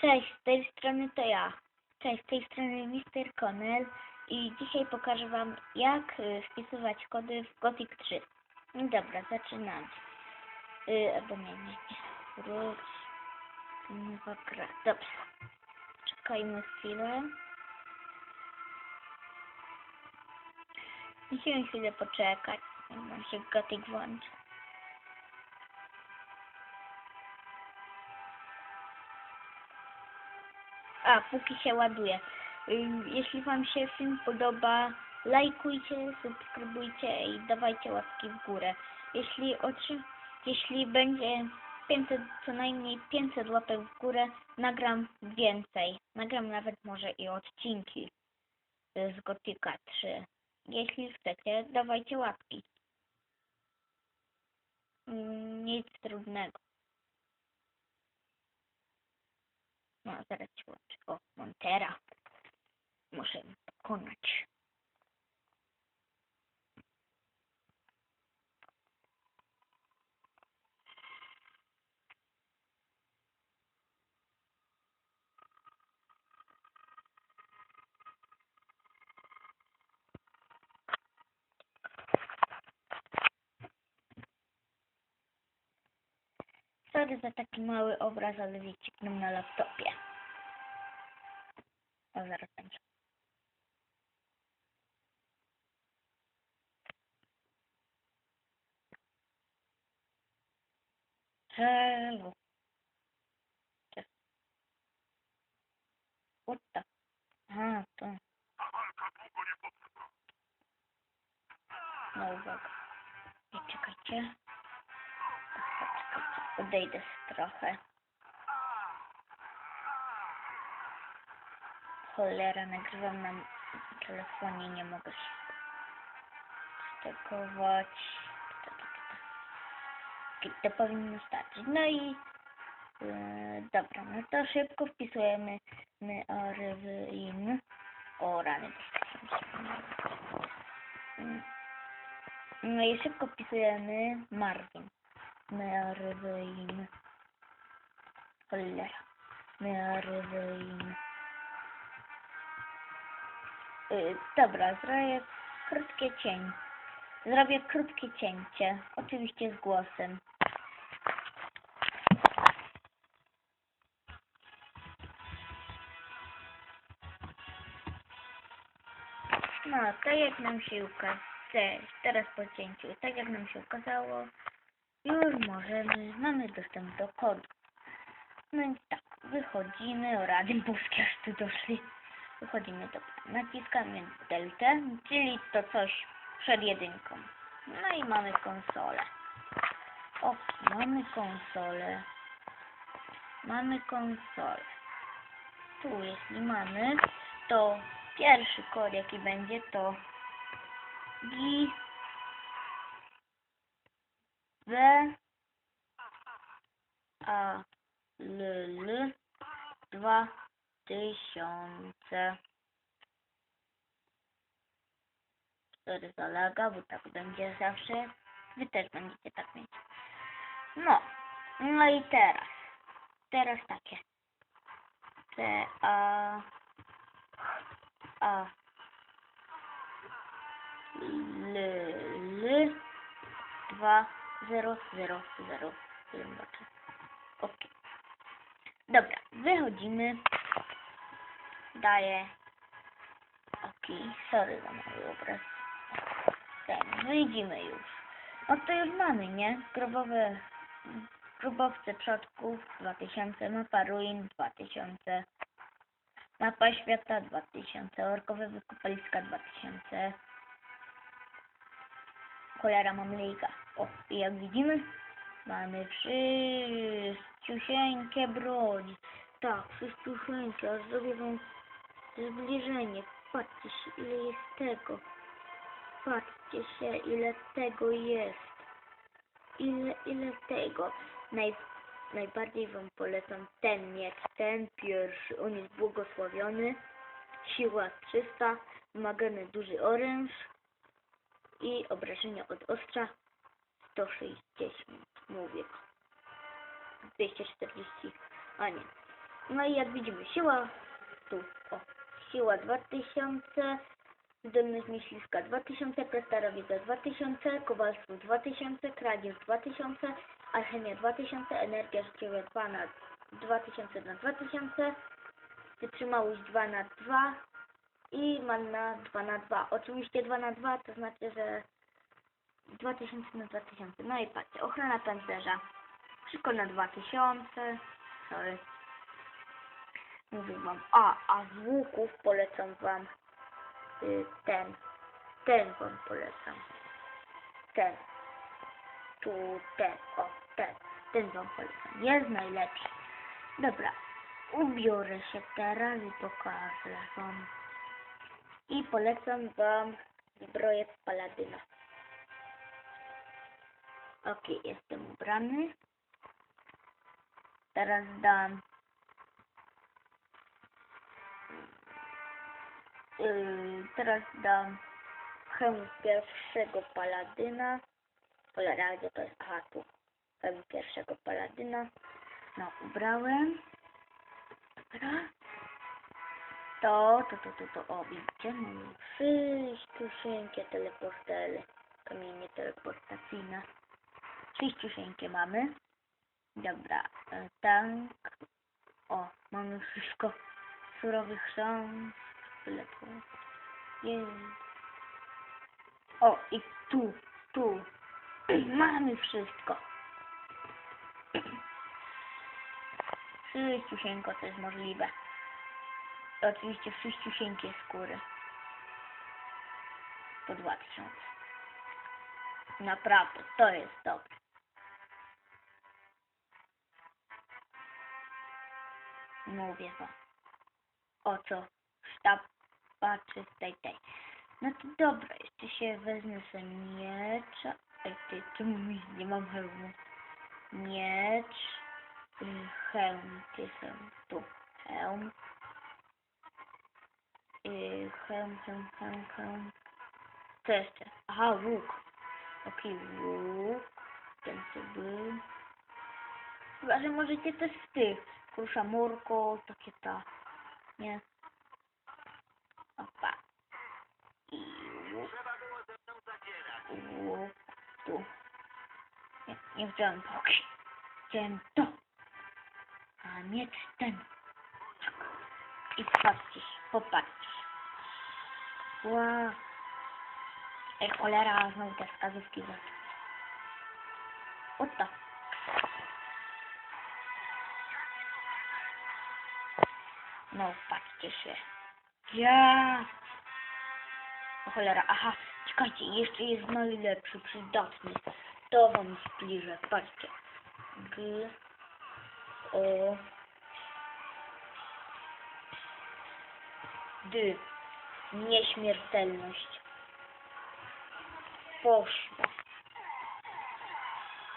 Cześć, z tej strony to ja. Cześć, z tej strony Mr. Connell i dzisiaj pokażę Wam jak y, wpisywać kody w Gothic 3. No Dobra, zaczynamy. Y, albo nie, nie, nie. Wróć. Nowa gra. Dobrze. Czekajmy chwilę. Musimy chwilę poczekać. nam się Gothic włączy. A, póki się ładuje. Ym, Jeśli Wam się film podoba, lajkujcie, subskrybujcie i dawajcie łapki w górę. Jeśli otrzy... jeśli będzie 500, co najmniej 500 łapek w górę, nagram więcej. Nagram nawet może i odcinki y, z Gotika 3. Jeśli chcecie, dawajcie łapki. Ym, Nic trudnego. No, zaraz ci włączę. O, Montera. Muszę pokonać. Sorry za taki mały obraz, ale wyciknął na laptopie. O, zaraz będzie. Hello. What the? Aha, to. No uwaga. Czekajcie. Odejdę trochę. Cholera, nagrywam na telefonie, nie mogę się stekować. To powinno starczyć. No i yy, dobra, no to szybko wpisujemy my Arywin. O rany. No i szybko wpisujemy Marvin. Merwin. Cholera. Merwin. Y, dobra, zrobię krótkie cień. Zrobię krótkie cięcie. Oczywiście z głosem. No, tak jak nam się ukazało, teraz po cięciu, tak jak nam się ukazało, już możemy, mamy dostęp do kodu. No i tak, wychodzimy, o rady boskie aż tu doszli. Wychodzimy do naciskamy deltę, czyli to coś przed jedynką. No i mamy konsolę. O, mamy konsolę. Mamy konsolę. Tu jeśli mamy, to pierwszy kod jaki będzie to G W A L L dwa tysiące. Sorry za laga, bo tak będzie zawsze. Wy też będziecie tak mieć. No. No i teraz. Teraz takie. C A A L L 2 0 0 0 zobaczę. Ok. Dobra, wychodzimy. Daję. Ok, sorry za mały obraz. Ten, wyjdziemy już. No to już mamy, nie? Grobowe, grobowce przodków 2000, mapa ruin 2000, mapa świata 2000, orkowe wykopaliska 2000. Cholera, mam liga. O, jak widzimy, mamy wszyściusieńkie broń. Tak, wszyściusieńkie, aż zrobię wam zbliżenie. Patrzcie się, ile jest tego. Patrzcie się, ile tego jest. Ile, ile tego. Naj, najbardziej wam polecam ten miecz, ten pierwszy. On jest błogosławiony. Siła 300, wymagany duży oręż i obrażenia od ostrza 160, mówię. 240, a nie. No i jak widzimy, siła tu, o, siła 2000, zdolność myśliwska 2000, prestarowica 2000, kowalstwo 2000, kradzież 2000, alchemia 2000, energia życiowa 2 na 2000 na 2000, wytrzymałość 2 na 2 i manna 2 na 2. Oczywiście 2 na 2 to znaczy, że 2000 na 2000. No i patrzcie, ochrona pancerza. Wszystko na 2000. Sorry. Mówię wam. A, a z łuków polecam wam y, ten. Ten wam polecam. Ten. Tu ten. O, ten. Ten wam polecam. Jest najlepszy. Dobra. Ubiorę się teraz i pokażę wam. I polecam wam zbroję paladyna. Ok, jestem ubrany. Teraz dam yy, teraz dam hełm pierwszego paladyna. Cholera, gdzie to jest? Aha, tu. Hełm pierwszego paladyna. No, ubrałem. Dobra. To, to, to, to, to, o, widzicie? Mamy wszystkie teleportery. Kamienie teleportacyjne. Wszystkie mamy. Dobra, e, tank. O, mamy wszystko. Surowy chrząst. Teleport. Jej. O, i tu, tu. Mamy wszystko. Wszyściusieńko to jest możliwe. I oczywiście wszyściusieńkie skóry. Po 2000. Naprawdę, to jest dobre. Mówię wam. O co? Sztab czystej tej. No to dobra, jeszcze się wezmę sobie miecza. Ej, ty, czemu nie mam hełmu? Miecz. Hełm, gdzie hełm? Tu. Hełm. Y, Hełm, hełm, hełm, hełm. Co jeszcze? Aha, łuk. Okej, łuk. Ten co. Chyba, że możecie też z tych. Krusza murko, takie ta. Nie. Opa. I. Łuk. Tu. Nie, nie wziąłem pałki. Wziąłem to. A miecz ten. I popatrzcie się. Wow. Ej, cholera, znowu te wskazówki za. Oto. No, patrzcie się. Ja. O cholera, aha, czekajcie, jeszcze jest najlepszy, przydatny. To wam zbliżę, patrzcie. G, O, D. Nieśmiertelność. Poszło.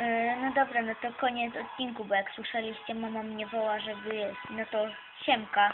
E, No dobra, no to koniec odcinku, bo jak słyszeliście, mama mnie woła, żeby jeść. No to siemka.